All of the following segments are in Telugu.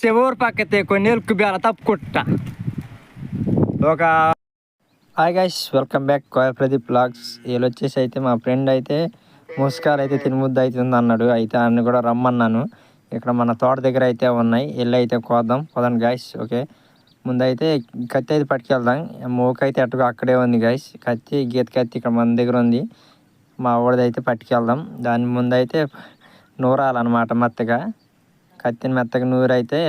చివరి పక్కతే కొన్ని ఎలుకు బేల తప్పుకుంట. ఒక hi guys welcome back Koya Pradeep blogs వీళ్ళు వచ్చేసి అయితే మా ఫ్రెండ్ అయితే ముస్కాలు అయితే తినముద్ద అవుతుంది అన్నాడు అయితే అన్ని కూడా రమ్మన్నాను. ఇక్కడ మన తోట దగ్గర అయితే ఉన్నాయి. వెళ్ళి అయితే కోద్దాం. కోదండి గాయస్ ఓకే ముందైతే కత్తి అయితే పట్టుకెళ్దాం. మూక అయితే అట్టుగా అక్కడే ఉంది గాయస్ కత్తి గీత కత్తి ఇక్కడ మన దగ్గర ఉంది. మా ఊడిదైతే అయితే పట్టుకెళ్దాం. దాని ముందైతే నూరాలన్నమాట మెత్తగా. కత్తిని మెత్తగా నూరైతే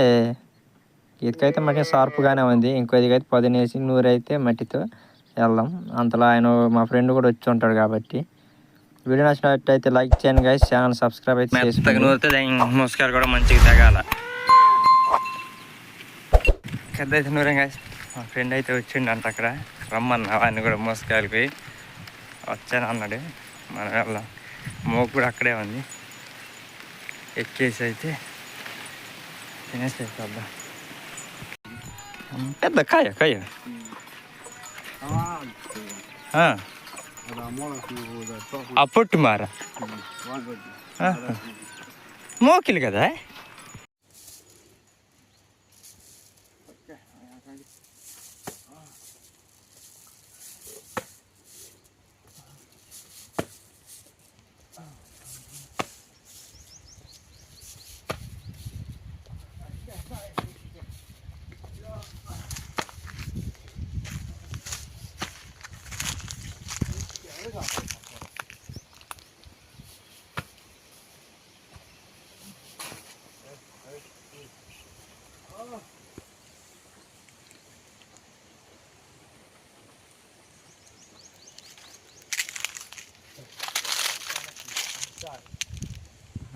గీతకైతే మట్టి షార్ప్గానే ఉంది. ఇంకో ఇదిగైతే పొదనేసి నూరైతే మట్టితో వెళ్దాం అంతలో ఆయన మా ఫ్రెండ్ కూడా వచ్చి ఉంటాడు కాబట్టి. వీడియో నచ్చినట్టయితే లైక్ చేయండి గైస్ ఛానల్ సబ్స్క్రైబ్ అయితే మెత్తగా నూరితే మోసకాయలు కూడా మంచిగా తగాల. పెద్ద అయితే నూరం గైస్ మా ఫ్రెండ్ అయితే వచ్చిండు అంట అక్కడ. రమ్మన్నా ఆయన కూడా మోసకాయలకి వచ్చాను అన్నాడు. మనం వెళ్దాం. మోకు కూడా అక్కడే ఉంది. ఎక్కేసి అయితే తినేసి అయిపోద్దాం పెద్ద కాయ కాయ ఆ, ఆ పొట్టు మార ఆహా. మోకిలు కదా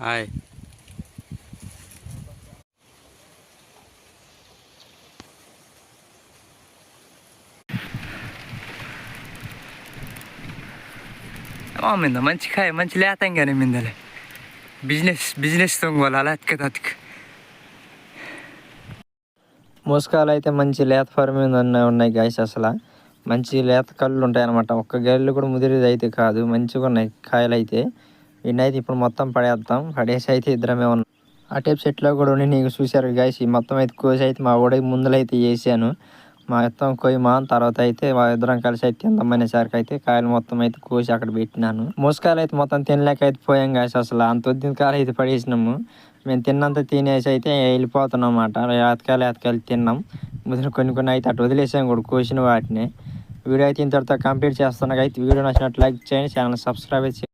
హాయ్. మింద మంచి కాయ మంచి లేతంగానే మిందలే. బిజినెస్ బిజినెస్ తొంగోలు అలా అతిక అతిక మోసకాయలు అయితే మంచి లేత ఫార్మ్ మీద ఉన్నాయి ఉన్నాయి గాయస్ అసలు. మంచి లేత కళ్ళు ఉంటాయి అనమాట ఒక్క గెళ్ళు కూడా ముదిరిది అయితే కాదు. మంచిగా ఉన్నాయి కాయలు అయితే వీడినైతే ఇప్పుడు మొత్తం పడేద్దాం. పడేసి అయితే ఇద్దరమే ఉన్నాం. ఆ టైప్ సెట్లో కూడా ఉండి నీకు చూశారు గాయస్ ఈ మొత్తం అయితే కోసి అయితే మా ఊడికి ముందులైతే చేశాను. మా మొత్తం కోయి మా తర్వాత అయితే మా ఇద్దరం కలిసి అయితే తిందామనేసరికి అయితే కాయలు మొత్తం అయితే కోసి అక్కడ పెట్టినాను. మోసకాయలు అయితే మొత్తం తినలేక అయితే పోయాం గాయస్ అసలు అంత వద్దిన కాయలు అయితే పడేసినాము. మేము తిన్నంత తినేసి అయితే వెళ్ళిపోతున్నాం అన్నమాట. ఏతకాయలు ఏతకాయలు తిన్నాం. ముదిరి కొన్ని కొన్ని అయితే అటు వదిలేసాం కూడా కోసిన వాటిని. వీడియో అయితే ఇంతటితో కంప్లీట్ చేస్తున్నాక అయితే వీడియో నచ్చినట్టు లైక్ చేయండి. ఛానల్ సబ్స్క్రైబ్ చేయండి.